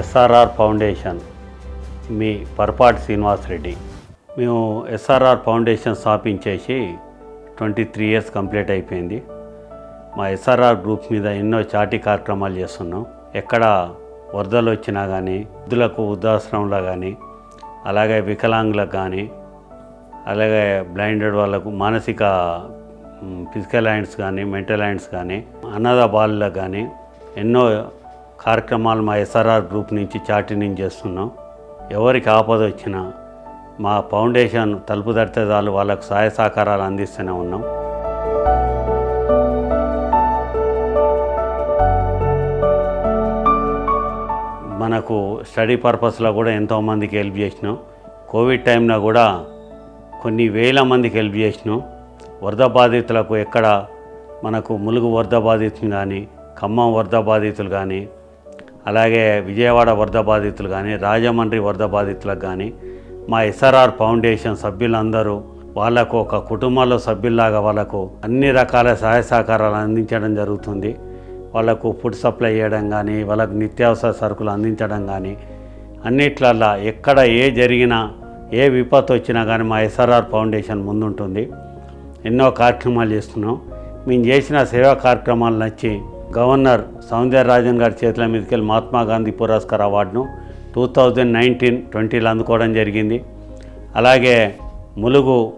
SRR foundation మీ పరపాటి శ్రీనివాస్ రెడ్డి మేము SRR foundation స్థాపించేసి ట్వంటీ త్రీ ఇయర్స్ కంప్లీట్ అయిపోయింది. మా ఎస్ఆర్ఆర్ గ్రూప్ మీద ఎన్నో చాటి కార్యక్రమాలు చేస్తున్నాం. ఎక్కడ వరదలు వచ్చినా కానీ వృద్ధులకు వృద్ధాశ్రమంలో కానీ అలాగే వికలాంగులకు కానీ అలాగే బ్లైండెడ్ వాళ్ళకు మానసిక ఫిజికల్ హ్యాండ్స్ కానీ మెంటల్ హ్యాండ్స్ కానీ అనాథ బాలులకు కానీ ఎన్నో కార్యక్రమాలు మా ఎస్ఆర్ఆర్ గ్రూప్ నుంచి చాటి నుంచి చేస్తున్నాం. ఎవరికి ఆపద వచ్చినా మా ఫౌండేషన్ తలుపు దర్తదాలు వాళ్ళకు సహాయ సహకారాలు అందిస్తూనే ఉన్నాం. మనకు స్టడీ పర్పస్లో కూడా ఎంతోమందికి హెల్ప్ చేసినాం. కోవిడ్ టైంలో కూడా కొన్ని వేల మందికి హెల్ప్ చేసినాం. వరద బాధితులకు ఎక్కడ మనకు ములుగు వరద బాధితులు కానీ ఖమ్మం వరద బాధితులు కానీ అలాగే విజయవాడ వరద బాధితులు కానీ రాజమండ్రి వరద బాధితులకు కానీ మా ఎస్ఆర్ఆర్ ఫౌండేషన్ సభ్యులందరూ వాళ్ళకు ఒక కుటుంబంలో సభ్యుల్లాగా వాళ్ళకు అన్ని రకాల సహాయ సహకారాలు అందించడం జరుగుతుంది. వాళ్ళకు ఫుడ్ సప్లై చేయడం కానీ వాళ్ళకు నిత్యావసర సరుకులు అందించడం కానీ అన్నిట్లల్లా ఎక్కడ ఏ జరిగినా ఏ విపత్తు వచ్చినా కానీ మా ఎస్ఆర్ఆర్ ఫౌండేషన్ ముందుంటుంది. ఎన్నో కార్యక్రమాలు చేస్తున్నాం. మేము చేసిన సేవా కార్యక్రమాలు నచ్చి గవర్నర్ సౌందర్యరాజన్ గారి చేతుల మీదకి వెళ్ళి మహాత్మా గాంధీ పురస్కార్ అవార్డును టూ థౌజండ్ నైన్టీన్ ట్వంటీలో అందుకోవడం జరిగింది. అలాగే ములుగు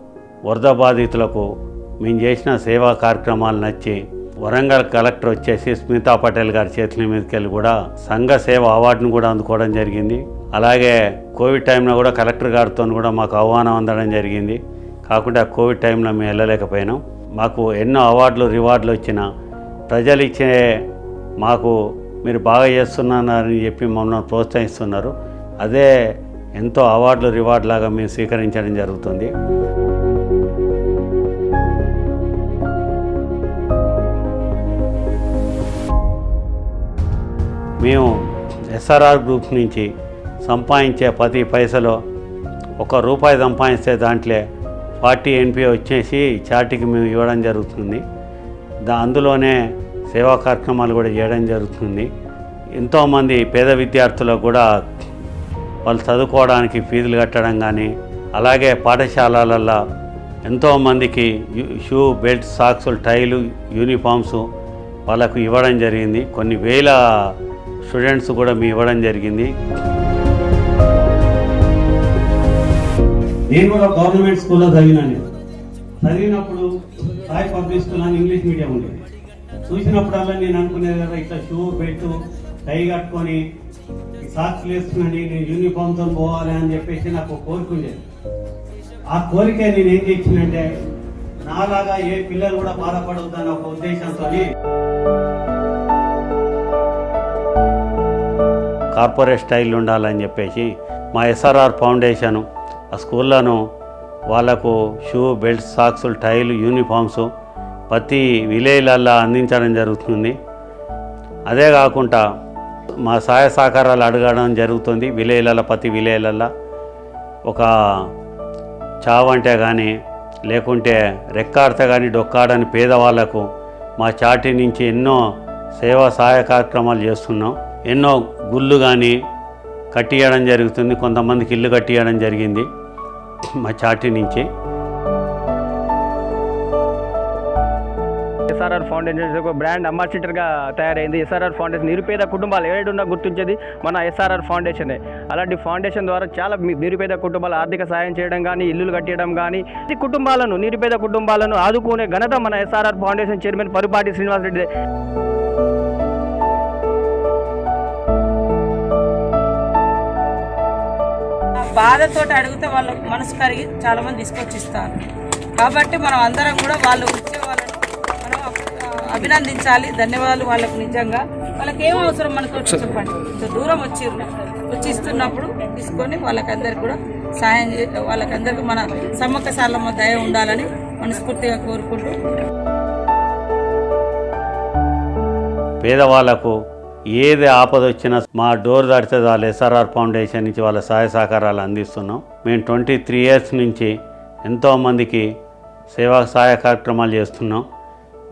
వరద బాధితులకు మేము చేసిన సేవా కార్యక్రమాలు నచ్చి వరంగల్ కలెక్టర్ వచ్చేసి స్మితా పటేల్ గారి చేతుల మీదకి వెళ్ళి కూడా సంఘ సేవ అవార్డును కూడా అందుకోవడం జరిగింది. అలాగే కోవిడ్ టైంలో కూడా కలెక్టర్ గారితో కూడా మాకు ఆహ్వానం అందడం జరిగింది. కాకుండా కోవిడ్ టైంలో మేము వెళ్ళలేకపోయినాం. మాకు ఎన్నో అవార్డులు రివార్డులు వచ్చిన ప్రజలు ఇచ్చే మాకు మీరు బాగా చేస్తున్నారని చెప్పి మమ్మల్ని ప్రోత్సహిస్తున్నారు. అదే ఎంతో అవార్డులు రివార్డు లాగా మేము స్వీకరించడం జరుగుతుంది. మేము ఎస్ఆర్ఆర్ గ్రూప్ నుంచి సంపాదించే ప్రతి పైసలో ఒక రూపాయి సంపాదిస్తే దాంట్లో ఫార్టీ ఎన్పి వచ్చేసి చార్టీకి మేము ఇవ్వడం జరుగుతుంది. దా అందులోనే సేవా కార్యక్రమాలు కూడా చేయడం జరుగుతుంది. ఎంతోమంది పేద విద్యార్థులకు కూడా వాళ్ళు చదువుకోవడానికి ఫీజులు కట్టడం కానీ అలాగే పాఠశాలలలో ఎంతోమందికి షూ బెల్ట్ సాక్సులు టైలు యూనిఫామ్స్ వాళ్ళకు ఇవ్వడం జరిగింది. కొన్ని వేల స్టూడెంట్స్ కూడా మేము ఇవ్వడం జరిగింది. నేను కూడా గవర్నమెంట్ స్కూల్లో చదివినాను. చదివినప్పుడు Sai public school English medium ఉండేది చూసినప్పుడల్లా నేను అనుకునేది కదా ఇట్లా షూ పెట్టు టై కట్టుకొని సాక్స్ వేసుకుని నేను యూనిఫామ్తో పోవాలి అని చెప్పేసి నాకు కోరిక ఉండేది ఆ కోరిక నేను ఏం చేసిందంటే నాలాగా ఏ పిల్లలు కూడా బాధపడవద్దని ఒక ఉద్దేశంతో కార్పొరేట్ స్టైల్ ఉండాలని చెప్పేసి మా ఎస్ఆర్ఆర్ ఫౌండేషన్ ఆ స్కూళ్ళను వాళ్ళకు షూ బెల్ట్ సాక్సులు టైలు యూనిఫామ్స్ ప్రతి విలేజ్లల్లా అందించడం జరుగుతుంది. అదే కాకుండా మా సహాయ సహకారాలు అడగడం జరుగుతుంది విలేజ్లలో ప్రతి విలేజ్లలో ఒక చావంటే కానీ లేకుంటే రెక్కాడితే కానీ డొక్కాడని పేదవాళ్ళకు మా చాటి నుంచి ఎన్నో సేవా సహాయ కార్యక్రమాలు చేస్తున్నాం. ఎన్నో గుళ్ళు కానీ కట్టియడం జరుగుతుంది. కొంతమందికి ఇల్లు కట్టియడం జరిగింది. మా చాటి నుంచి. ఎస్ఆర్ఆర్ ఫౌండేషన్ ఒక బ్రాండ్ అంబాసిడర్గా తయారైంది. ఎస్ఆర్ఆర్ ఫౌండేషన్ నిరుపేద కుటుంబాలు ఏడున్నా గుర్తించేది మన ఎస్ఆర్ఆర్ ఫౌండేషనే. అలాంటి ఫౌండేషన్ ద్వారా చాలా నిరుపేద కుటుంబాలు ఆర్థిక సాయం చేయడం కానీ ఇల్లులు కట్టడం కానీ ఈ కుటుంబాలను నిరుపేద కుటుంబాలను ఆదుకునే ఘనత మన SRR foundation chairman Parupati Srinivasa Reddy బాధతో బాధతోటి అడిగితే వాళ్ళ మనసు కరిగి చాలా మంది తీసుకొచ్చి ఇస్తారు కాబట్టి మనం అందరం కూడా వాళ్ళు వచ్చే వాళ్ళను మనం అభినందించాలి. ధన్యవాదాలు వాళ్ళకు నిజంగా. వాళ్ళకి ఏం అవసరం మనతో చెప్పండి. ఇంత దూరం వచ్చిర్రు వచ్చి ఇస్తున్నప్పుడు తీసుకొని వాళ్ళకందరికి కూడా సాయం చే వాళ్ళకందరికి మన సమ్మక్క సార్లమ్మ దయ ఉండాలని మనస్ఫూర్తిగా కోరుకుంటూ. పేదవాళ్ళకు ఏది ఆపద వచ్చినా మా డోర్ దాటితే వాళ్ళ ఎస్ఆర్ఆర్ ఫౌండేషన్ నుంచి వాళ్ళ సహాయ సహకారాలు అందిస్తున్నాం. మేము ట్వంటీ త్రీ ఇయర్స్ నుంచి ఎంతోమందికి సేవా సహాయ కార్యక్రమాలు చేస్తున్నాం.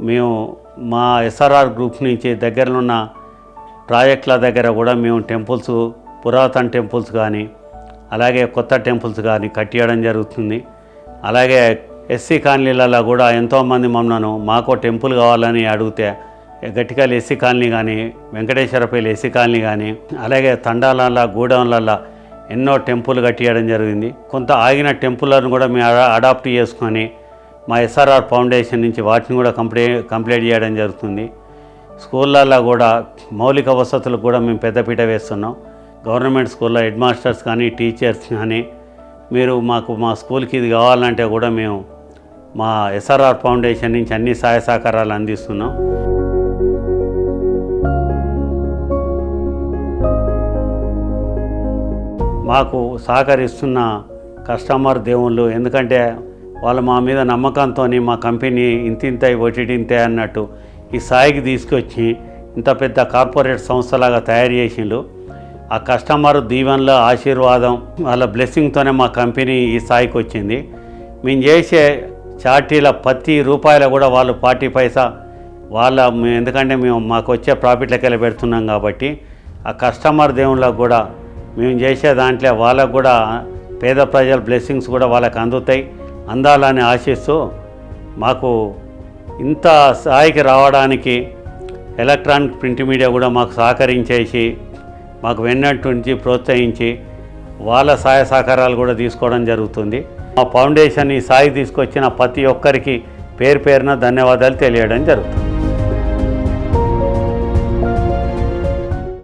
మేము మా ఎస్ఆర్ఆర్ గ్రూప్ నుంచి దగ్గరలో ఉన్న ప్రాజెక్టుల దగ్గర కూడా మేము టెంపుల్స్ పురాతన టెంపుల్స్ కానీ అలాగే కొత్త టెంపుల్స్ కానీ కట్టియడం జరుగుతుంది. అలాగే ఎస్సీ కాలనీలలో కూడా ఎంతోమంది మమ్మల్ని మాకు టెంపుల్ కావాలని అడిగితే గట్టిగా ఎస్సీ కాలనీ కానీ వెంకటేశ్వరపల్లి ఎస్సీ కాలనీ కానీ అలాగే తండాలల్లో గూడెంలల్లో ఎన్నో టెంపుల్ కట్టియడం జరిగింది. కొంత ఆగిన టెంపుల్లను కూడా మేము అడాప్ట్ చేసుకొని మా ఎస్ఆర్ఆర్ ఫౌండేషన్ నుంచి వాటిని కూడా కంప్లీ కంప్లీట్ చేయడం జరుగుతుంది. స్కూళ్ళల్లో కూడా మౌలిక వసతులకు కూడా మేము పెద్దపీట వేస్తున్నాం. గవర్నమెంట్ స్కూల్లో హెడ్ మాస్టర్స్ కానీ టీచర్స్ కానీ మీరు మాకు మా స్కూల్కి ఇది కావాలంటే కూడా మేము మా ఎస్ఆర్ఆర్ ఫౌండేషన్ నుంచి అన్ని సహాయ సహకారాలు అందిస్తున్నాం. మాకు సహకరిస్తున్న కస్టమర్ దేవుళ్ళు. ఎందుకంటే వాళ్ళు మా మీద నమ్మకంతో మా కంపెనీ ఇంతింత ఒటిటింతే అన్నట్టు ఈ స్థాయికి తీసుకొచ్చి ఇంత పెద్ద కార్పొరేట్ సంస్థలాగా తయారు చేసిండు. ఆ కస్టమర్ దీవెనల ఆశీర్వాదం వాళ్ళ బ్లెస్సింగ్తోనే మా కంపెనీ ఈ స్థాయికి వచ్చింది. మేము చేసే చార్టీల ప్రతి రూపాయల కూడా వాళ్ళు పార్టీ పైసా వాళ్ళ ఎందుకంటే మేము మాకు వచ్చే ప్రాఫిట్లకి పెడుతున్నాం కాబట్టి ఆ కస్టమర్ దేవుళ్ళకు కూడా మేము చేసే దాంట్లో వాళ్ళకు కూడా పేద ప్రజల బ్లెస్సింగ్స్ కూడా వాళ్ళకి అందుతాయి. అందాలని ఆశిస్తూ మాకు ఇంత స్థాయికి రావడానికి ఎలక్ట్రానిక్ ప్రింట్ మీడియా కూడా మాకు సహకరించేసి మాకు వెన్నట్టుంచి ప్రోత్సహించి వాళ్ళ సహాయ సహకారాలు కూడా తీసుకోవడం జరుగుతుంది. మా ఫౌండేషన్ ఈ సాయి తీసుకొచ్చిన ప్రతి ఒక్కరికి పేరు పేరున ధన్యవాదాలు తెలియడం జరుగుతుంది.